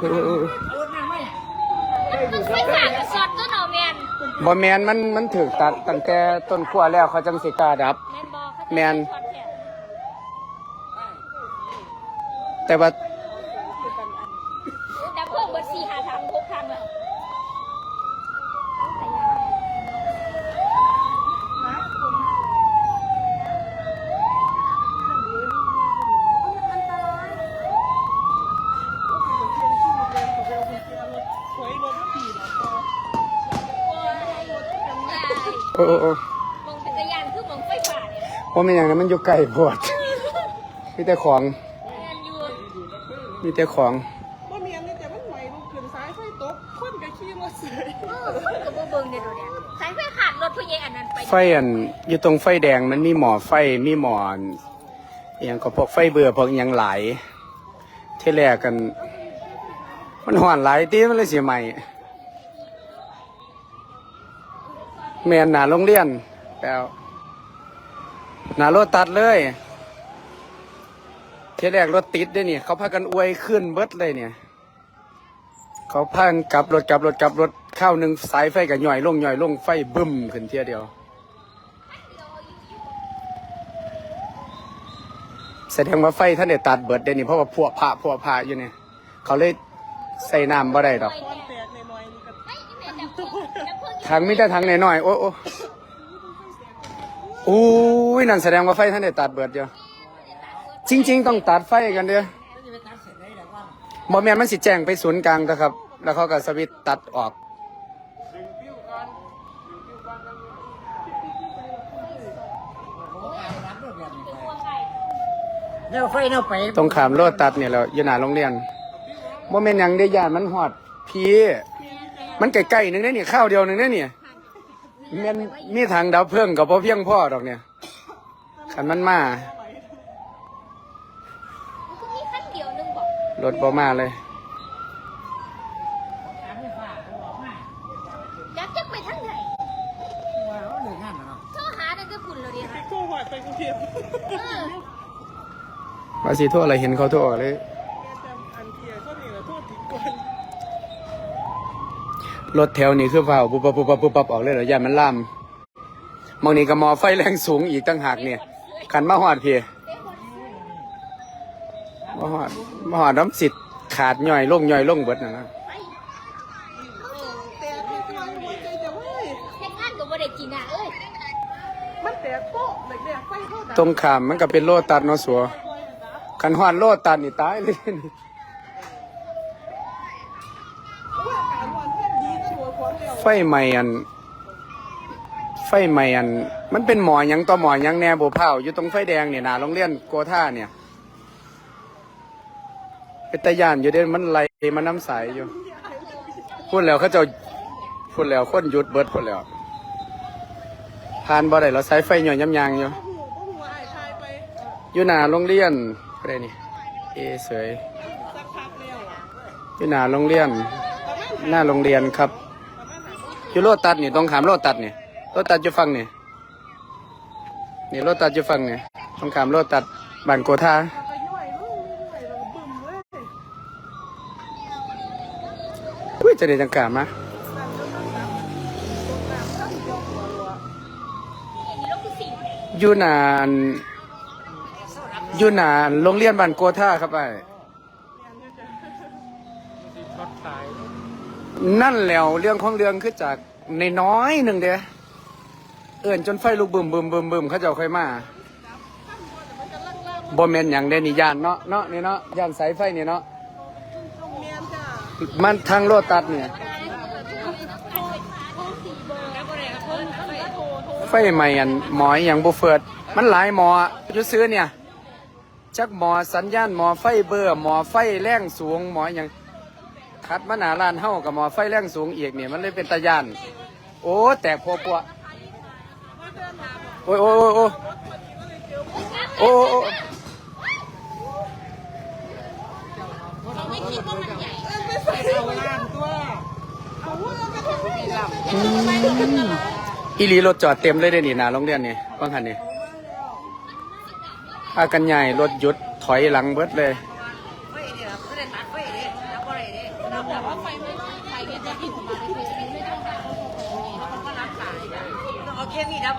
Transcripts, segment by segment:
เออเออมันไฟฟ้ากับซอดตัวเนาแมนบ่แมนมันมันถูกตัดตั้งแต่ต้นขั้วแล้วเขาจังสิกล้าดับ แมนบ่เขาจะแม่นช็อตแท้แต่ว่า ดับเพิ่มเบิด4 5ทาง6ทางแล้ว โอ้โอ้โอ้มองเป็นตะยานคือมองไฟฟ้าเนี่ยว่ามันอย่างนั้นมันอยู่ไกลโพดมีแต่ของแม่นอยู่มีแต่ของว่าเมียนนี่แต่มันไหวลูกขึ้นซ้ายไฟตกคนก็ขี่รถเสยเออคนก็บ่เบิ่งเนี่ยโดดเนี่ยสายไฟขาดรถผู้ใหญ่อันนั้นไปไฟอันอยู่ตรงไฟแดงมันมีหมอไฟมีหมอนอหย่างก็พวกไฟเบื่อพวกอหย่างหลายที่แรกกัน มันห่อนหลายตีมันเลยเสียใหม่ แมนหนาโรงเรียนแปลวหนาโรถตัดเลยเทแรกรถติดด้วยนี่เขาพากันอวยขึ้นเบิดเลยเนี่ย เขาพากันกลับรถกลับรถกลับรถเข้าวหนึ่งสายไฟกับหน่อยลงหน่อยลงไฟบึ้มขึ้นเทียเดียว แสดงว่าไฟท่านได้ตัดเบิดเดยวนี่เพราะว่าพวกผ่าพวกผ่าอยู่เนี่ย เขาเลยใส่น้ำบ่ได้ดอก ดับเพิ่มทางมิแต่ทางน้อยๆโอ้โอ้อู้ยนั่นแสดงว่าไฟท่านได้ตัดเบิดเดียวจริง ๆ ต้องตัดไฟกันเดียวบอมแมนมันสิแจ้งไปศูนย์กลางนะครับ แล้วเขาก็สวิตตัดออกตัวไข่แนวไฟแนวไปตรงขามโลดตัดเนี่ยแหล้วอยู่หน้าโรงเรียนบ่แมนยังได้ยานมันหอดพี มันใกล้ๆหนึงได้นี่ข้าวเดียวหนึงได้นี่แม่นมีทางดับเพลิ่งกับพอเพียงพ่อดอกเนี่ยขันมันมามันก็มีขั้นเดียวนึงบอกรถบ่มาเลย ยักษ์จะไปทางไหนว่าเขาเลิกงานแล้วเนาะโทรหานั่นก็คุณเราเดียวโทรหอดไปกรุงเทพ เออ ว่าสิโทษอะไรเห็นเขาโทษเลย แกจำอันเทียเขานี่แหละโทษถึงก่อน รถแถวนี้คือเฝ้าปุ๊บปั๊บปุ๊บปั๊บปุ๊บปั๊บออกเลยเหรอย่านมันล่ามมองนี่ก็มอไฟแรงสูงอีกตั้งหากเนี่ยขันมาหอดเพียมาหอดมาหอดน้ำสิทธิ์ขาดย่อยลงย่อยลงเบิดนะนะแต่ที่กำลังหัวใจจะเว้ยเฮ็ดงานก็บ่ได้กินอะเอ้ยมันแตกโป๊ะเลยแตกไฟเข้าดับตรงขามมันก็เป็นโลตัดเนาะสัวขันหอดโลตัดนี่ตายเลยนี่ ว่าการวันแค่ดีนะหัวขวางเดียว ไฟใหม่อัน ไฟใหม่อัน มันเป็นหมอยังต่อหมอยังแน่โบเผาอยู่ตรงไฟแดงเนี่ยหนาโรงเรียนโกท่าเนี่ยเป็นตะยานอยู่เด่นมันไหลมันน้ำใสอยู่พูดแล้วเขาจะพูดแล้วคนหยุดเบิดพูดแล้วผ่านบ่ได้เราใช้ไฟหน่อยย้ำยางอยู่อยู่หนาโรงเรียนอะไรนี่เอเสยสักพักแล้วอะอยู่หนาโรงเรียน หน้าโรงเรียนครับ อยู่โลตัดนี่ต้องขามโลตัดนี่โลตัดอยู่ฟังนี่นี่โลตัดอยู่ฟังนี่ต้องขามโลตัดบ้านโกธาอุ้ยจะได้จังกามาตกน้ำตั้งยกหัวรัวอันานอยู่นานโรงเรียนบ้านโกธาครับไอ้ นั่นแล้วเรื่องของเรื่องคือจากในน้อยหนึ่งเด้เอื่นจนไฟลุกบึมบึมบึมบึมเขาเจ้าค่อยมาบ่แม่นหยังได้นี่ยานเนาะเนาะนี่เนาะย่านสายไฟนี่เนาะมันทางโลตัดเนี่ย ไฟใหม่อันหมอยอย่างบุเฟิด มันหลายหมออยู่ซื้อเนี่ย จักหมอสัญญาณหมอไฟเบอร์ หมอไฟแรงสูงหมออย่าง คัดมาหนาลานเฮากับหมอไฟแรงสูงอีกเนี่ยมันเลยเป็นตะยาน โอ้แตกพอปัวโอ้ยโอ้ยโอ้ยโอ้ยโอ้ยโอ้ยไม่คิดว่ามันใหญ่ไม่ใส่เอาล้านตัวเอาว่าเราก็ทำไม่ได้อีหลีรถจอดเต็มเลยเด้นี่หนาโรงเรียนนี่บางคันนี่พากันใหญ่รถหยุดถอยหลังเบิดเลย ไฟเนี่ยไม่ได้ตัดไฟเนี่ยแล้วก็อะไรเนี่ย เขาน่าจะกลับไปเ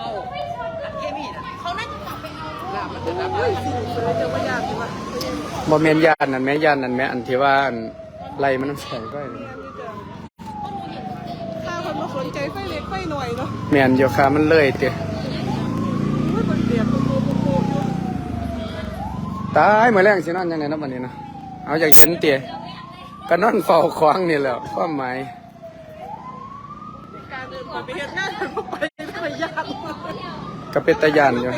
อา เฮ้ยสิ่งเสยจะไม่ยากดีวะ บ่แม่นยานนั่นแม่ยานนั่นแม่อันที่ว่าอันไล่มันน้ำแข็งก็ข้าคนมาสนใจไฟเล็กไฟหน่อยเนาะแม่นอยู่ค่ะมันเลยเตะไม่คนเดียบโปโปโปอยู่ตายมื้อแรงสินอนจังได๋เนาะบัดนี้เนาะเอาอยากเห็นเตะก็นอนเฝ้าของนี่แหล้วความหมายการเดินไปเฮ็ดงานไปไปยากก็เป็นตาย่านอยู่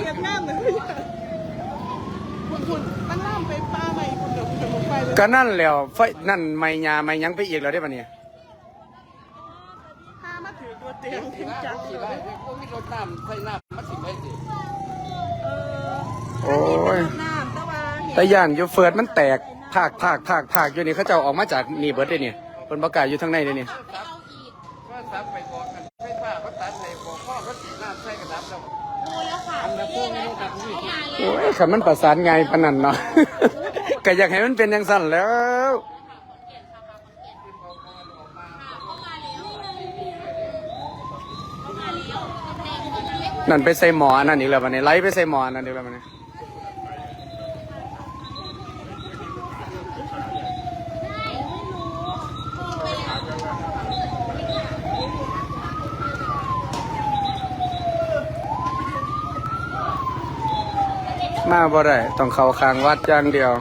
ก็นั่นแหล้วไฟนั่นไม่ยาไม่หยังไปอีกแล้วได้ปะเนี่ยพามาถือตัวเตียงถึงจังเลยมีรถน้ำใส่น้ำมันสิไปสิเออโอ้ยน้ำตะวันตาย่านอยู่เฟิร์ดมันแตกภาคภาคภาคภาคอยู่นี่เขาเจ้าออกมาจากนี่เบิร์ดเลยเนี่ยเป็นประกาศอยู่ทางในเลยเนี่ยเอาอีกก็ซับไปบอกกันไฟฟ้าก็ตัดเลยบอกพ่อก็สีน้ำใส่กระดับแล้วดูแล้วค่ะนี่นะเขามาแล้วโอ้ยขันมันประสานไงปานนันเนาะ ก็อยากให้มันเป็นอย่างสั้นแล้ว นั่นไปใส่หมอนั่นอีกแล้ววันนี้ไล่ไปใส่หมอนนั่นอีกแล้ววันนี้มาบ่ได้ต้องเข้าคางวัดอย่างเดียว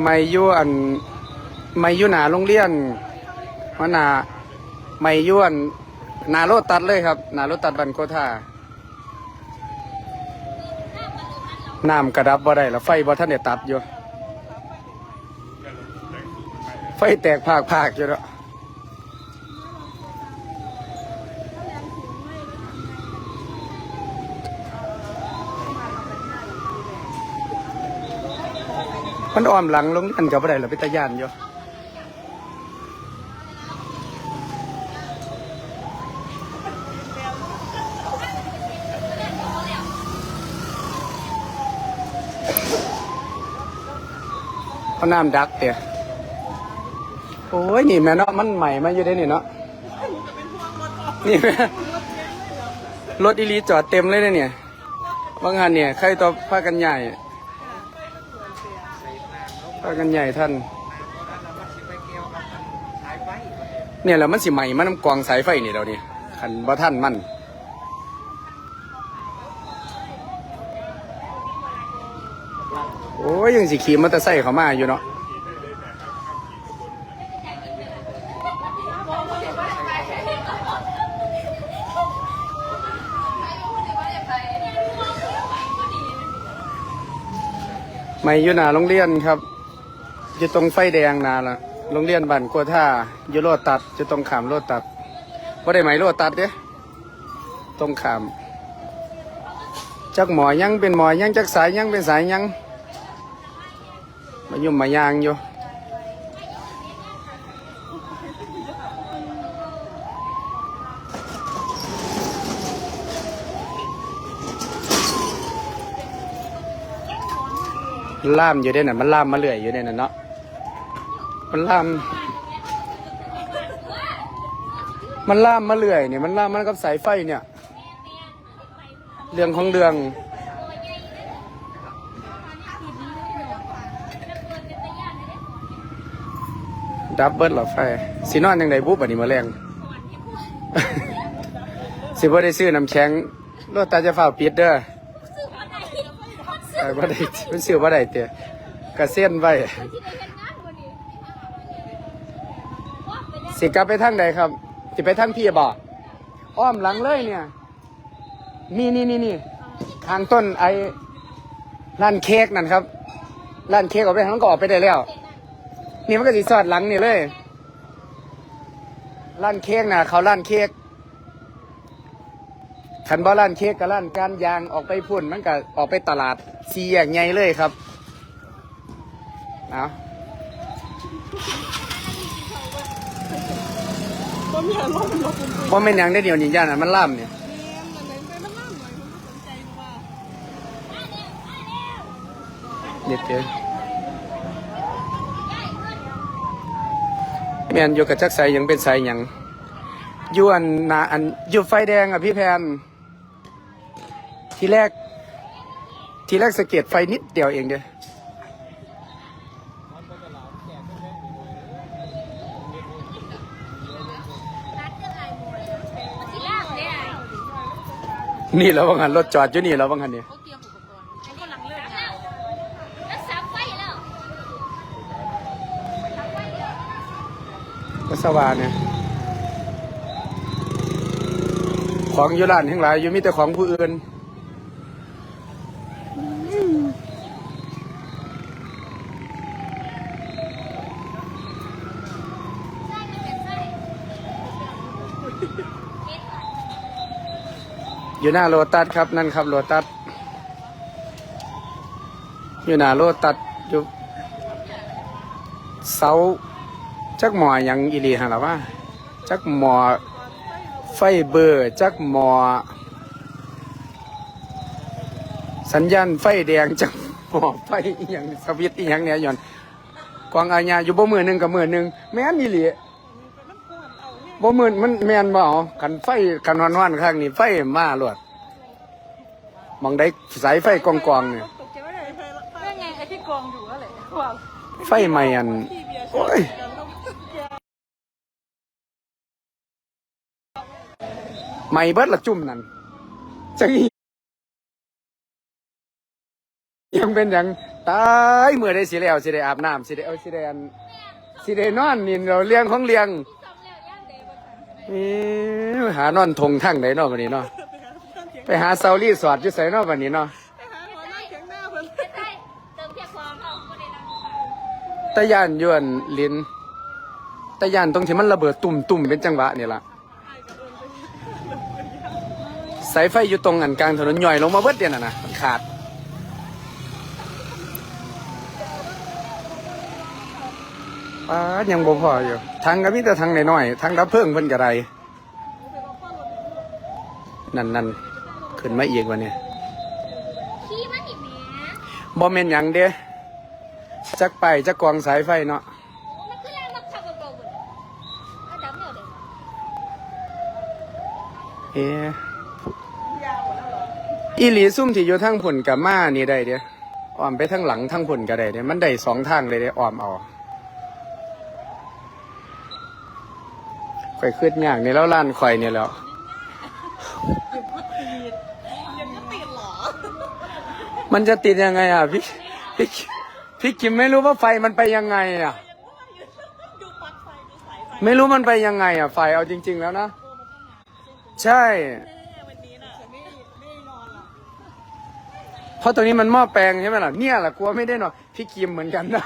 ไม่ยู่อันไม่ยุ่หนาโรงเรียนเพราหนาไม่ยู่อันหนาโรถตัดเลยครับหนาโรถตัดบันโกธาน้ำกระดับบ่ได้แล้วไฟบ่ท่านได้ตัดอยู่ ไฟแตกภาคภาคอยู่แล้ว มันอ้อมหลังโรงเรียนกับบ่ได้หรอไปตะยานอยู่เอาน้ำดักเตียโอ้ยนี่แม่เนาะมันใหม่มาอยู่ได้นี่เนาะนี่แม่รถอีลีจอดเต็มเลยเนี่ยบางงานเนี่ยใครต่อพากันใหญ่ พากันใหญ่ท่าน เนี่ยแหล้วมันสิใหม่มันน้ำกวางสายไฟนี่เราเนี่ยขันบ่ท่านมันโอ้ยยังสิขี่มอเตอร์ไซค์เขามาอยู่เนาะไม่อยู่หน้าโรงเรียนครับ อยู่ตรงไฟแดงนาละโรงเรียนบ้านกัวท่าอยู่โลตัดอยู่ตรงขามโลตัดว่าได้ไหมโลตัดเด้ตรงขามจักหมอยังเป็นหมอยังจักสายยังเป็นสายยังมายุ่มมายางอยู่ล่ามอยู่ได้น่ะมันล่ามมาเรื่อยอยู่ได้น่ะเนาะ มันล่าม มันล่ามมาเรื่อยเนี่ยมันล่ามมันกับสายไฟเนี่ย เรื่องของเรื่อง ดับเบิลหรอไฟสีนอนยังไงบุบอันนี้มาแรง สิบ่ได้ซื้อน้ำแข็งรถตาจะฝ่าปิดเด้อซื้อมาไหนคนซื้อไปบ่ได้มันซื้อบ่ได้เตะกระเส้นไว้ ที่ได้กันงานวันนี้ว่าไปแล้ว สิกลับไปทางใดครับ สิไปทางพี่บ่อ้อมหลังเลยเนี่ย นี่นี่นี่นี่ทางต้นไอ้ร้านเค้กนั่นครับร้านเค้กออกไปทางนั้นก็ออกไปได้แล้ว นี่มันก็สิสอดหลังนี่เลยร้านเค้กนะเขาร้านเค้กขันบ่ร้านเค้กกับร้านการยางออกไปพุ่นมันก็ออกไปตลาดซีแยกใหญ่เลยครับ เอา บ่มีอารมณ์บ่คุณคุยเพราะไม่นหยังได้เดียวนี่ย่านน่ะมันล่ำเนี่ยเนียนนั่นเลยไปมันล่ามหน่อยผมสนใจว่าเด็ดเจอแม่นอยู่กับจักใสหยังเป็นใสหยังอยู่อันนาอันอยู่ไฟแดงอะพี่แพนทีแรก ทีแรกสะเก็ดไฟนิดเดียวเองเด้อ รัดยังไงหมดทีแรกเนี่ย นี่เราบังหันรถจอดอยู่นี่เราบังหันนี่เขาเตรียมอุปกรณ์ไอ้คนหลังเลือดแล้วแล้วสับไฟแล้วสับไฟแล้วก็สว่างเนี่ยของอยู่ร้านทั้งหลายอยู่มีแต่ของผู้อื่น ใช่มันเป็นไส้ อยู่หน้าโลตัสครับ นั่นครับโลตัสอยู่หน้าโลตัสอยู่เสาจักหมอยังอีหลีฮะล่ะว่าจักหมอไฟเบอร์จักหมอ สัญญาณไฟแดงจักหมอไฟอย่างสวิตช์อย่างเนี่ยย่อนกวางอาญาอยู่บ่มือหนึ่งกับมือหนึ่งแม่นอีหลีมันก บ่มือมันแมนบ่เอากันไฟกันวันอนข้างนี้ไฟมาโลดมองได้สายไฟกองๆเนี่ยตกใจไม่ได้ไฟละไฟไงไอ้ที่กองอยู่นั่นแหละว่าไฟใหม่อันโอ้ยกันแล้วแย่ใหม่เบิดละจุ่มนั่นจังยังเป็นหยังตายเมื่อได้สิแล้วสิได้อาบน้ำสิได้เอาสิได้อันสิได้นอนนี่เราเลี้ยงของเลี้ยง ย์บนสันนี่หานอนทงทั้งไหนเนาะวันนี้เนาะไปหาเพื่อนเถียงไปหาเซาลี่สอดอยู่ไสเนาะวันนี้เนาะไปหาหัวหน้าเถียงหน้าเพื่อนเป็นไส้เติมเพียงความเราไม่ได้นั่งค่ะตะยานยวนลิ้นตะยานตรงที่มันระเบิดตุ่มตุ่มๆเป็นจังหวะนี่ล่ะสายไฟอยู่ตรงอันกลางถนนย่อยลงมาเบิดเดียวน่ะนะมันขาด ป้าดยังบ่พออยู่ทางก็มีแต่ทางน้อยๆทางดับเพลิงเพิ่นกระไรนั่นนั่นขึ้นมาอีกวันนี้ขี้มันอีกแหมบ่แม่นหยังเด้จักไปจักกองสายไฟเนาะมันคือแรงมาขับเบาๆหมดเอาดับเนี่ยเลยเอ๊ะอีหลีซุ่มที่อยู่ทางผลกับมานี่ได้เด้อ้อมไปทางหลังทางผลก็ได้เด้มันได้สองทางเลยเด้อ้อมเอา ข่อยขึ้นยากนี่แล้วล้านข่อยนี่แหล้วยังจะติดเหรอมันจะติดยังไงอะพี่พี่พี่กิมไม่รู้ว่าไฟมันไปยังไงอะดูปลั๊กไฟดูสายไฟไม่รู้มันไปยังไงอะไฟเอาจริง ๆ แล้วนะ ใช่แน่วันนี้น่ะไม่ไม่นอนหรอกเพราะตรงนี้มันหม้อแปลงใช่ไหมล่ะเนี่ยแหละกลัวไม่ได้นอนพี่กิมเหมือนกันนะ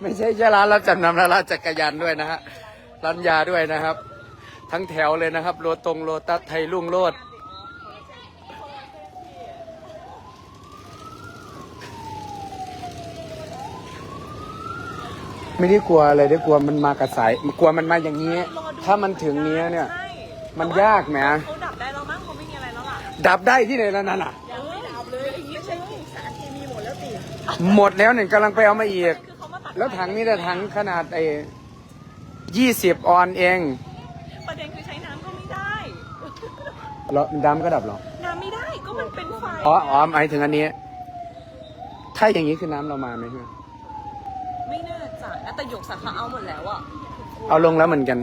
ไม่ใช่แค่ร้านรับจำนำและร้านจักรยานด้วยนะฮะ ร้านยาด้วยนะครับ ทั้งแถวเลยนะครับ โลตรงโลตัสไทยรุ่งโรดไม่ได้กลัวอะไรได้กลัวมันมากับสายกลัวมันมาอย่างนี้ ถ้ามันถึงเนี้ยเนี่ยใช่มันยากแหมเขาดับได้แล้วมั้งเขาไม่มีอะไรแล้วล่ะดับได้ที่ไหนแล้วนั่นอะยังไม่ดับเลยไม่ใช่สารเคมีหมดแล้วติหมดแล้วเนี่ยกำลังไปเอามาอีกคือเขามาตัดแล้วถังนี่แต่ถังขนาดไอ้ ยี่สิบออนเองประเด็นคือใช้น้ำก็ไม่ได้ แล้วดำก็ดับเหรอน้ำไม่ได้ก็มันเป็นไฟอ๋ออ๋อหมายถึงอันนี้ ถ้าอย่างนี้คือน้ำเรามาไหมพี่ไม่น่าจะนะแต่หยกสาขาเอาหมดแล้วอะเอาลงแล้วเหมือนกัน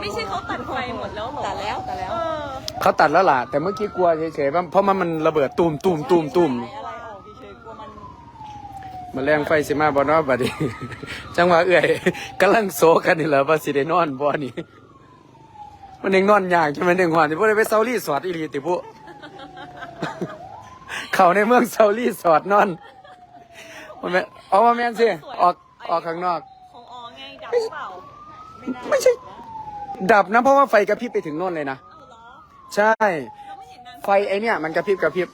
ไม่ใช่เขาตัดไฟหมดแล้วหรอตัดแล้วตัดแล้วเออเขาตัดแล้วล่ะ แต่เมื่อกี้กลัวเฉยๆเพราะมันมันระเบิดตูมตูมตูมตูมอะไรออกเฉยๆกลัวมัน มาแรงไฟสิมาบอนอบัดนี้ จังหวะเอื่อยกำลังโซกันนี่แหละว่าสิได้นอนบ่นี่มันเองนอนยากใช่ไหมเองหวานที่พวกได้ไปเซาลี่สอดอีหลีติพวกเขาในเมืองเซาลี่สอดนอนมันแม่นเอามาแม่นสิออกออกข้างนอก ของออไงดับหรือเปล่าไม่ใช่ ดับนะเพราะว่าไฟกระพริบไปถึงโน่นเลยนะเอาเหรอใช่เราไม่เห็นนางไฟไอเนี่ยมันกระพริบกระพริบ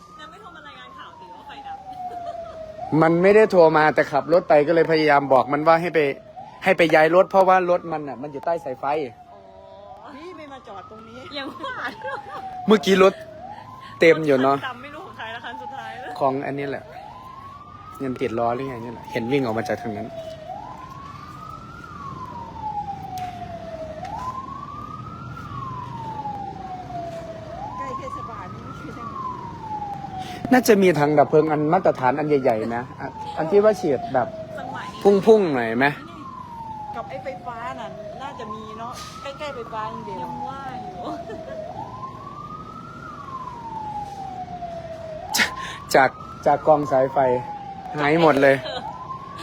มันไม่ได้โทรมาแต่ขับรถไปก็เลยพยายามบอกมันว่าให้ไป ให้ไปย้ายรถเพราะว่ารถมันอะ มันอยู่ใต้สายไฟอ๋อนี่ไม่มาจอดตรงนี้ยังว่าเมื่อกี้รถเต็มอยู่เนาะจำไม่รู้ของใครละคันสุดท้ายแล้วของอันนี้แหละยันติดล้อหรือไงนี่แหละเห็นวิ่งออกมาจากทางนั้น ใกล้เทศบาลนี่ไม่ใช่ยังไง น่าจะมีถังดับเพลิงอันมาตรฐานอันใหญ่ๆนะอันอันที่ว่าฉีดแบบจังหวะนี้พุ่งๆหน่อยไหมกับไอ้ไฟฟ้าน่ะน่าจะมีเนาะใกล้ๆไฟฟ้าอย่างเดียวยังว่าอยู่จากจากกองสายไฟ หายหมดเลย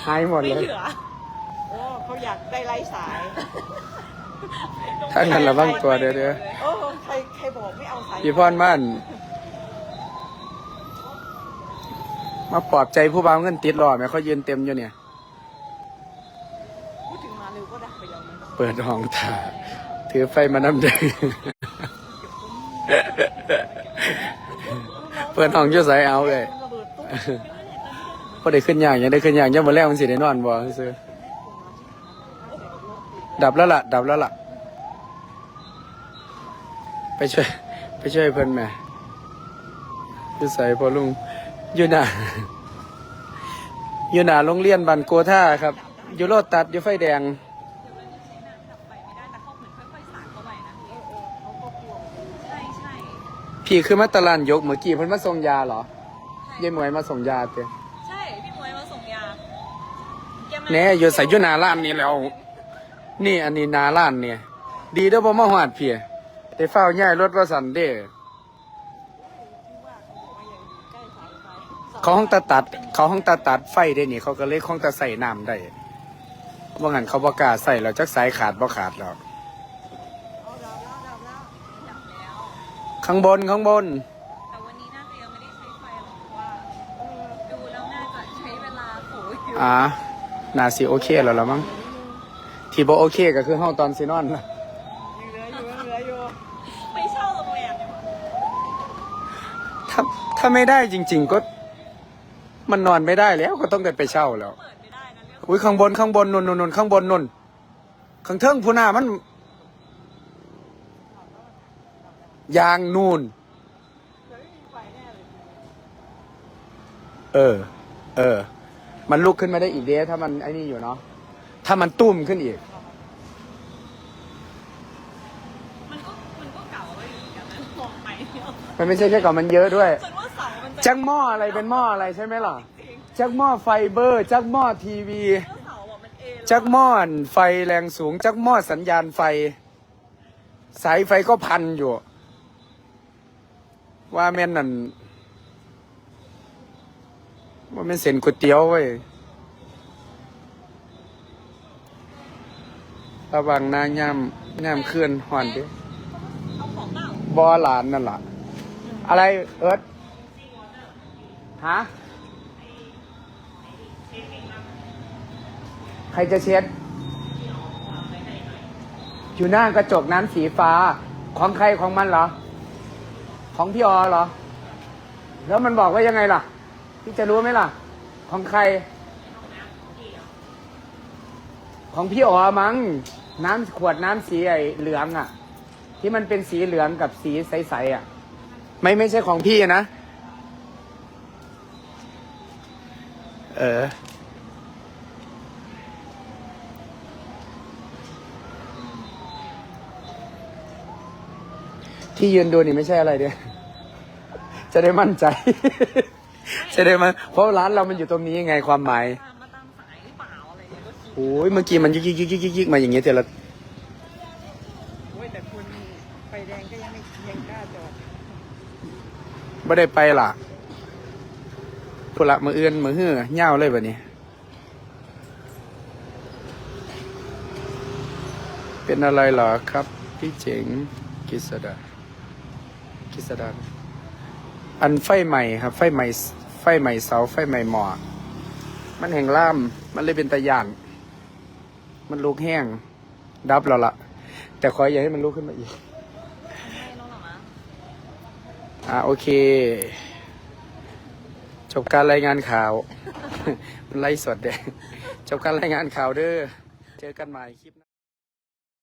หายหมดไม่เลย เหลือโอ้เขาอยากได้ไร้สายท่านกันระวังตัวเด้อเด้อ โอ้ใครใครบอกไม่เอาสาย พี่พรม่าน มาปลอบใจผู้บ่าวเงินติดรอไหมเขายืนเต็มอยู่เนี่ย พูดถึงมาเร็วก็ดับไปแล้วนะเปิดห้องถ่าถือไฟมานำเดินเปิดห้องอยุ่ใสเอาเลยระเบิดตุ้มพอได้ขึ้นอย่างยังได้ขึ้นอย่างยังมาแล้วมันสิได้นอนบ่ซื้อดับแล้วล่ะ ดับแล้วล่ะ ไปช่วย ไปช่วยเพิ่นแหม่อยุ่ใสพอลุง อยู่หน้าอยู่หน้าโรงเรียนบันโกท่าครับ อยู่โลตัดอยู่ไฟแดงใช่ใช่พี่คือมาตลาดยกเมื่อกี้เพิ่นมาส่งยาเหรอเยายหมวยมาส่งยาเต้ใช่ พี่มวยมาส่งยาแกมาแหน่อยู่ใส่อยู่หน้าร้านนี่แล้ว นี่อันนี้หน้าร้านเนี่ย ดีเด้อบ่มาหอดเพียได้เฝ้าย้ายรถว่าสันเด้ เขาห้องตาตัด เขาห้องตาตัดไฟได้นี่ เขาก็เลยห้องตาใส่น้ำได้ว่างั้นเขาบ่กล้าใส่แล้วจักสายขาดบ่ขาดหรอกดับแล้วข้างบนข้างบน แต่วันนี้น่าจะยังไม่ได้ใช้ไฟหรอกเพราะว่าดูแล้วน่าจะใช้เวลาโผอยู่อ่าน่าสิโอเคแล้วละมั้งที่บ่โอเคก็คือเฮาตอนสินอนล่ะยังเหลืออยู่ยังเหลืออยู่ไปเช่าโรงแรมดีกว่า ถ้าถ้าไม่ได้จริง ๆ ก็ มันนอนไม่ได้แล้วก็ต้องได้ไปเช่าแล้วเปิดไม่ได้นะเรื่องอุ้ยข้างบนข้างบนนุ่นนุ่นนุ่นข้างบนนุ่นข้างเทิงพูนามันยางนูนเออ เออ มันลุกขึ้นมาได้อีกเด้ถ้ามันไอ้นี่อยู่เนาะถ้ามันตุ้มขึ้นอีก มันก็มันก็เก่าไปอยู่เหมือนกันนะมองไปเนี่ยมันไม่ใช่แค่ก่อนมันเยอะด้วย ส่วนว่าเสามัน จะจักหม้ออะไรเป็นหม้ออะไรใช่ไหมล่ะจักหม้อไฟเบอร์จักหม้อทีวีเสาอะมันเอจักหม้อไฟแรงสูง จักหม้อสัญญาณไฟ สายไฟก็พันอยู่ ว่าแม่นนั่นว่าแม่นเส้นก๋วยเตี๋ยวเว้ยระวังนาย่ำย่ำเคลื่อนห่อนดิเอาของเปล่าบอหลานนั่นล่ะ อะไรเอิร์ธ ฮะ ใครจะเช็ด อยู่หน้ากระจกน้ำสีฟ้า ของใครของมันเหรอ ของพี่ออเหรอ แล้วมันบอกว่ายังไงล่ะ พี่จะรู้ไหมล่ะ ของใคร ของพี่อ๋อมั้ง น้ำขวดน้ำสีไอเหลืองอะ ที่มันเป็นสีเหลืองกับสีใสๆอะ ไม่ไม่ใช่ของพี่นะ เออ ที่ยืนดูนี่ไม่ใช่อะไรเดียจะได้มั่นใจ จะได้มาเพราะร้านเรามันอยู่ตรงนี้ไงความหมายตามมาตามสายหรือเปล่าอะไรอย่างเงี้ยก็คิดโอ้ยเมื่อกี้มันยิกยิกยิกยิกยิกยิกมาอย่างเงี้ยแต่ละโอ้ยแต่คุณไฟแดงก็ยังไม่ยังกล้าจอดไม่ได้ไปล่ะ พุละมือเอื้อนมือหื้อเง่าวเลยแบบนี้ เป็นอะไรเหรอครับ พี่เจ๋งกิษดากิษดาอันไฟใหม่ครับ ไฟใหม่ไฟใหม่เสาไฟใหม่หมอมันแห่งล่ามมันเลยเป็นตะยาน มันลุกแห้ง ดับแล้วล่ะแต่ขออย่าให้มันลุกขึ้นมาอีกไม่รู้หรอมั้งอ่าโอเค จบการรายงานข่าวไล่สดเด้จบการรายงานข่าวเด้อ เจอกันใหม่คลิป